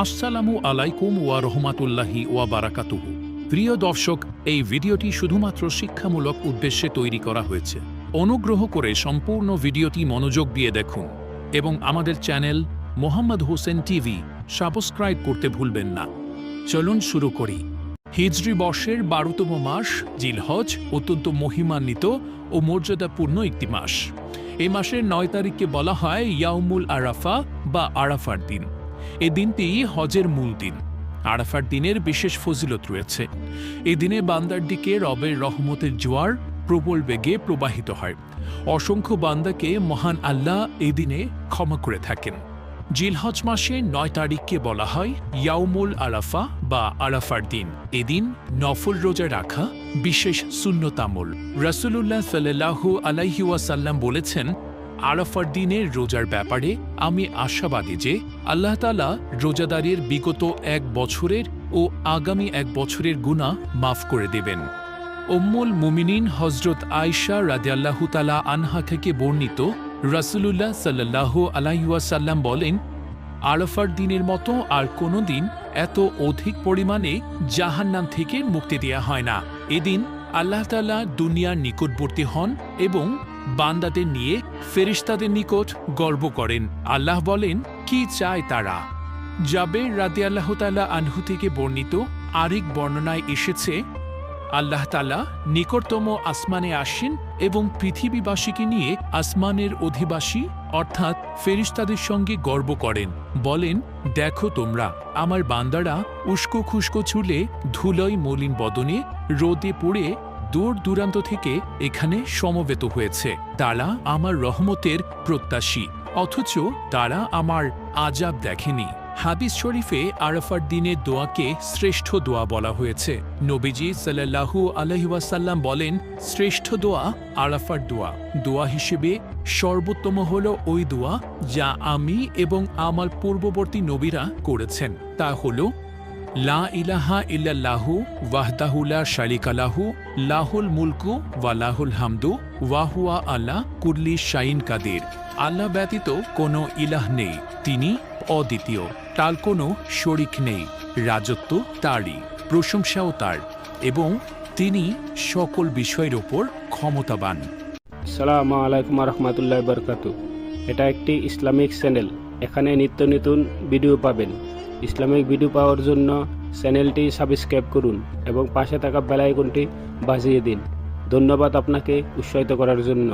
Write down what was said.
আসসালামু আলাইকুম ওয়া রহমাতুল্লাহি ওয়া বারাকাতুহু। প্রিয় দর্শক, এই ভিডিওটি শুধুমাত্র শিক্ষামূলক উদ্দেশ্যে তৈরি করা হয়েছে। অনুগ্রহ করে সম্পূর্ণ ভিডিওটি মনোযোগ দিয়ে দেখুন এবং আমাদের channel Mohammad Hossain TV subscribe করতে ভুলবেন না। চলুন শুরু করি। হিজরি বর্ষের বারোতম মাস, জিলহজ, অত্যন্ত মহিমান্বিত ও মর্যাদাপূর্ণ একটি মাস। এই মাসের নয় তারিখকে বলা হয় ইয়াউমুল আরাফা বা আরাফার দিন। এ দিনটি হজের মূল দিন। আরাফার দিনের বিশেষ ফজিলত রয়েছে। এই দিনে বান্দার দিকে রবের রহমতের জোয়ার প্রবল বেগে প্রবাহিত হয়। অসংখ্য বান্দাকে মহান আল্লাহ এই দিনে ক্ষমা করে থাকেন। জিলহজ মাসে নয় তারিখকে বলা হয় ইয়াউমুল আরাফা বা আরাফার দিন। এদিন নফল রোজা রাখা বিশেষ শূন্যতামল রাসূলুল্লাহ সাল্লাল্লাহু আলাইহি ওয়াসাল্লাম বলেছেন আরাফার দিনের রোজার ব্যাপারে আমি আশাবাদী যে আল্লাহ তালা রোজাদারের বিগত এক বছরের ও আগামী এক বছরের গুণা মাফ করে দেবেন। উম্মুল মুমিনিন হজরত আয়শা রাদিয়াল্লাহু তালা আনহা থেকে বর্ণিত রাসূলুল্লাহ সাল্লাল্লাহু আলাইসাল্লাম বলেন আরাফার দিনের মতো আর কোনো দিন এত অধিক পরিমাণে জাহান্নাম থেকে মুক্তি দেয়া হয় না। এদিন আল্লাহ তালা দুনিয়ার নিকটবর্তী হন এবং বান্দাদের নিয়ে ফেরিস্তাদের নিকট গর্ব করেন। আল্লাহ বলেন, কি চায় তারা? জাবের রাদি আল্লাহ তালা আনহু থেকে বর্ণিত আরেক বর্ণনায় এসেছে, আল্লাহ তালা নিকটতম আসমানে আসেন এবং পৃথিবীবাসীকে নিয়ে আসমানের অধিবাসী, অর্থাৎ ফেরিস্তাদের সঙ্গে গর্ব করেন। বলেন, দেখো তোমরা, আমার বান্দারা উস্কো খুস্কো চুলে ধুলোয় মলিন বদনে রোদে পড়ে দূর দূরান্ত থেকে এখানে সমবেত হয়েছে। তারা আমার রহমতের প্রত্যাশী, অথচ তারা আমার আজাব দেখেনি। হাবিজ শরীফে আরাফার দিনের দোয়াকে শ্রেষ্ঠ দোয়া বলা হয়েছে। নবীজি সাল্লাল্লাহু আলহিউসাল্লাম বলেন, শ্রেষ্ঠ দোয়া আরাফার দোয়া। দোয়া হিসেবে সর্বোত্তম হল ওই দোয়া যা আমি এবং আমার পূর্ববর্তী নবীরা করেছেন। তা হল লা ইলাহা ইল্লাল্লাহু ওয়াহদাহুলা শারিকালাহু লাহুল মুলকু ওয়া লাহুল হামদু ওয়াহুয়া আল্লাহ কুল্লি শাইন কাদির। আল্লাহ ব্যতীত কোনো ইলাহ নেই, তিনি অদ্বিতীয়, তার কোনো শরিক নেই, রাজত্ব তারই, প্রশংসাও তার, এবং তিনি সকল বিষয়ের ওপর ক্ষমতাবান। সালামু আলাইকুম রহমতুল্লাহ বরকাতু এটা একটি ইসলামিক চ্যানেল, এখানে নিত্য নতুন ভিডিও পাবেন। ইসলামিক ভিডিও পাওয়ার জন্য চ্যানেলটি সাবস্ক্রাইব করুন এবং পাশে থাকা বেল আইকনটি বাজিয়ে দিন। ধন্যবাদ আপনাকে উৎসাহিত করার জন্য।